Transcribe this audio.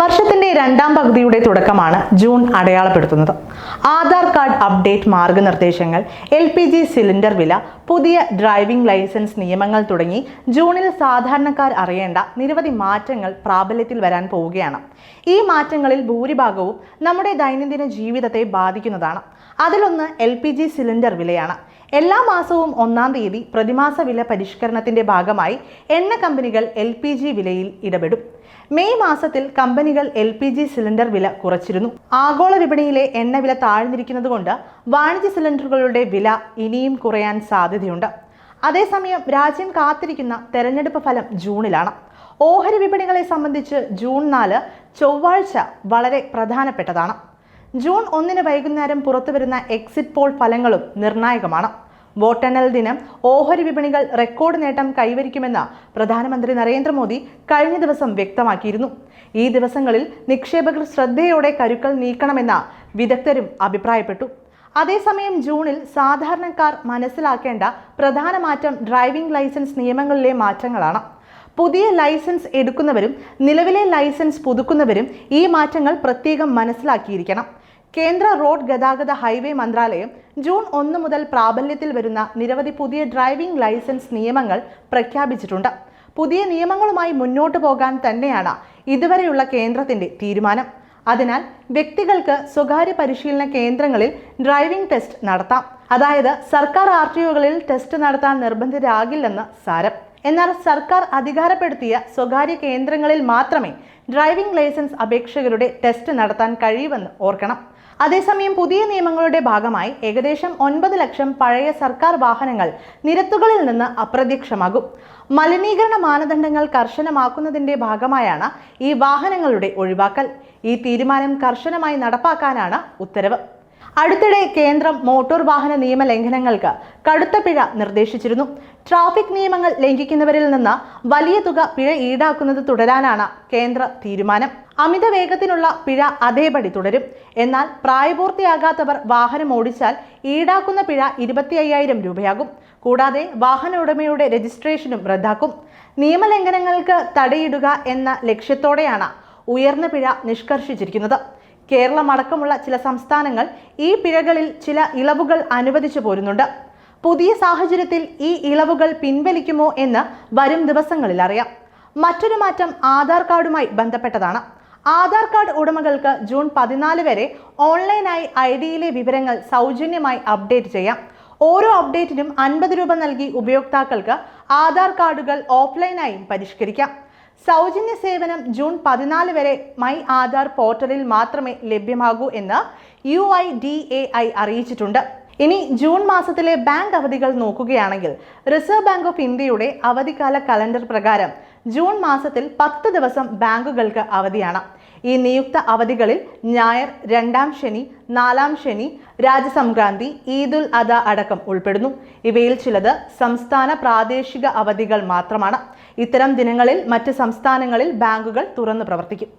വർഷത്തിന്റെ രണ്ടാം പകുതിയുടെ തുടക്കമാണ് ജൂൺ അടയാളപ്പെടുത്തുന്നത്. ആധാർ കാർഡ് അപ്ഡേറ്റ് മാർഗനിർദ്ദേശങ്ങൾ എൽ പി ജി സിലിണ്ടർ വില പുതിയ ഡ്രൈവിംഗ് ലൈസൻസ് നിയമങ്ങൾ തുടങ്ങി ജൂണിൽ സാധാരണക്കാർ അറിയേണ്ട നിരവധി മാറ്റങ്ങൾ പ്രാബല്യത്തിൽ വരാൻ പോവുകയാണ്. ഈ മാറ്റങ്ങളിൽ ഭൂരിഭാഗവും നമ്മുടെ ദൈനംദിന ജീവിതത്തെ ബാധിക്കുന്നതാണ്. അതിലൊന്ന് എൽ പി ജി സിലിണ്ടർ വിലയാണ്. എല്ലാ മാസവും ഒന്നാം തീയതി പ്രതിമാസ വില പരിഷ്കരണത്തിന്റെ ഭാഗമായി എണ്ണ കമ്പനികൾ എൽ പി ജി വിലയിൽ ഇടപെടും. മെയ് മാസത്തിൽ കമ്പനികൾ എൽ പി ജി സിലിണ്ടർ വില കുറച്ചിരുന്നു. ആഗോള വിപണിയിലെ എണ്ണ എണ്ണവില താഴ്ന്നിരിക്കുന്നതുകൊണ്ട് വാണിജ്യ സിലിണ്ടറുകളുടെ വില ഇനിയും കുറയാൻ സാധ്യതയുണ്ട്. അതേസമയം രാജ്യം കാത്തിരിക്കുന്ന തെരഞ്ഞെടുപ്പ് ഫലം ജൂണിലാണ്. ഓഹരി വിപണികളെ സംബന്ധിച്ച് ജൂൺ നാല് ചൊവ്വാഴ്ച വളരെ പ്രധാനപ്പെട്ടതാണ്. ജൂൺ ഒന്നിന് വൈകുന്നേരം പുറത്തുവരുന്ന എക്സിറ്റ് പോൾ ഫലങ്ങളും നിർണായകമാണ്. വോട്ടെണ്ണൽ ദിനം ഓഹരി വിപണികൾ റെക്കോർഡ് നേട്ടം കൈവരിക്കുമെന്ന് പ്രധാനമന്ത്രി നരേന്ദ്രമോദി കഴിഞ്ഞ ദിവസം വ്യക്തമാക്കിയിരുന്നു. ഈ ദിവസങ്ങളിൽ നിക്ഷേപകർ ശ്രദ്ധയോടെ കരുക്കൾ നീക്കണമെന്ന് വിദഗ്ധരും അഭിപ്രായപ്പെട്ടു. അതേസമയം ജൂണിൽ സാധാരണക്കാർ മനസ്സിലാക്കേണ്ട പ്രധാന മാറ്റം ഡ്രൈവിംഗ് ലൈസൻസ് നിയമങ്ങളിലെ മാറ്റങ്ങളാണ്. പുതിയ ലൈസൻസ് എടുക്കുന്നവരും നിലവിലെ ലൈസൻസ് പുതുക്കുന്നവരും ഈ മാറ്റങ്ങൾ പ്രത്യേകം മനസ്സിലാക്കിയിരിക്കണം. കേന്ദ്ര റോഡ് ഗതാഗത ഹൈവേ മന്ത്രാലയം ജൂൺ ഒന്ന് മുതൽ പ്രാബല്യത്തിൽ വരുന്ന നിരവധി പുതിയ ഡ്രൈവിംഗ് ലൈസൻസ് നിയമങ്ങൾ പ്രഖ്യാപിച്ചിട്ടുണ്ട്. പുതിയ നിയമങ്ങളുമായി മുന്നോട്ട് പോകാൻ തന്നെയാണ് ഇതുവരെയുള്ള കേന്ദ്രത്തിന്റെ തീരുമാനം. അതിനാൽ വ്യക്തികൾക്ക് സ്വകാര്യ പരിശീലന കേന്ദ്രങ്ങളിൽ ഡ്രൈവിംഗ് ടെസ്റ്റ് നടത്താം. അതായത് സർക്കാർ ആർ ടി ടെസ്റ്റ് നടത്താൻ നിർബന്ധിതരാകില്ലെന്ന് സാരം. എന്നാൽ സർക്കാർ അധികാരപ്പെടുത്തിയ സ്വകാര്യ കേന്ദ്രങ്ങളിൽ മാത്രമേ ഡ്രൈവിംഗ് ലൈസൻസ് അപേക്ഷകരുടെ ടെസ്റ്റ് നടത്താൻ കഴിയുമെന്ന് ഓർക്കണം. അതേസമയം പുതിയ നിയമങ്ങളുടെ ഭാഗമായി ഏകദേശം ഒൻപത് ലക്ഷം പഴയ സർക്കാർ വാഹനങ്ങൾ നിരത്തുകളിൽ നിന്ന് അപ്രത്യക്ഷമാകും. മലിനീകരണ മാനദണ്ഡങ്ങൾ കർശനമാക്കുന്നതിന്റെ ഭാഗമായാണ് ഈ വാഹനങ്ങളുടെ ഒഴിവാക്കൽ. ഈ തീരുമാനം കർശനമായി നടപ്പാക്കാനാണ് ഉത്തരവ്. അടുത്തിടെ കേന്ദ്രം മോട്ടോർ വാഹന നിയമ ലംഘനങ്ങൾക്ക് കടുത്ത പിഴ നിർദ്ദേശിച്ചിരുന്നു. ട്രാഫിക് നിയമങ്ങൾ ലംഘിക്കുന്നവരിൽ നിന്ന് വലിയ തുക പിഴ ഈടാക്കുന്നത് തുടരാനാണ് കേന്ദ്ര തീരുമാനം. അമിത വേഗത്തിനുള്ള പിഴ അതേപടി തുടരും. എന്നാൽ പ്രായപൂർത്തിയാകാത്തവർ വാഹനം ഓടിച്ചാൽ ഈടാക്കുന്ന പിഴ ഇരുപത്തി അയ്യായിരം രൂപയാകും. കൂടാതെ വാഹന ഉടമയുടെ രജിസ്ട്രേഷനും റദ്ദാക്കും. നിയമലംഘനങ്ങൾക്ക് തടയിടുക എന്ന ലക്ഷ്യത്തോടെയാണ് ഉയർന്ന പിഴ നിഷ്കർഷിച്ചിരിക്കുന്നത്. കേരളം അടക്കമുള്ള ചില സംസ്ഥാനങ്ങൾ ഈ പിഴകളിൽ ചില ഇളവുകൾ അനുവദിച്ചു പോരുന്നുണ്ട്. പുതിയ സാഹചര്യത്തിൽ ഈ ഇളവുകൾ പിൻവലിക്കുമോ എന്ന് വരും ദിവസങ്ങളിൽ അറിയാം മറ്റൊരു മാറ്റം ആധാർ കാർഡുമായി ബന്ധപ്പെട്ടതാണ്. ആധാർ കാർഡ് ഉടമകൾക്ക് ജൂൺ പതിനാല് വരെ ഓൺലൈനായി ഐ ഡിയിലെ വിവരങ്ങൾ സൗജന്യമായി അപ്ഡേറ്റ് ചെയ്യാം. ഓരോ അപ്ഡേറ്റിനും അൻപത് രൂപ നൽകി ഉപയോക്താക്കൾക്ക് ആധാർ കാർഡുകൾ ഓഫ്ലൈനായും പരിഷ്കരിക്കാം. സൗജന്യ സേവനം ജൂൺ പതിനാല് വരെ മൈ ആധാർ പോർട്ടലിൽ മാത്രമേ ലഭ്യമാകൂ എന്ന് U I D A I അറിയിച്ചിട്ടുണ്ട്. ഇനി ജൂൺ മാസത്തിലെ ബാങ്ക് അവധികൾ നോക്കുകയാണെങ്കിൽ റിസർവ് ബാങ്ക് ഓഫ് ഇന്ത്യയുടെ അവധിക്കാല കലണ്ടർ പ്രകാരം ജൂൺ മാസത്തിൽ പത്ത് ദിവസം ബാങ്കുകൾക്ക് അവധിയാണ്. ഈ നിയുക്ത അവധികളിൽ ഞായർ രണ്ടാം ശനി നാലാം ശനി രാജസംക്രാന്തി ഈദുൽ അദ അടക്കം ഉൾപ്പെടുന്നു. ഇവയിൽ ചിലത് സംസ്ഥാന പ്രാദേശിക അവധികൾ മാത്രമാണ്. ഇത്തരം ദിനങ്ങളിൽ മറ്റ് സംസ്ഥാനങ്ങളിൽ ബാങ്കുകൾ തുറന്നു പ്രവർത്തിക്കും.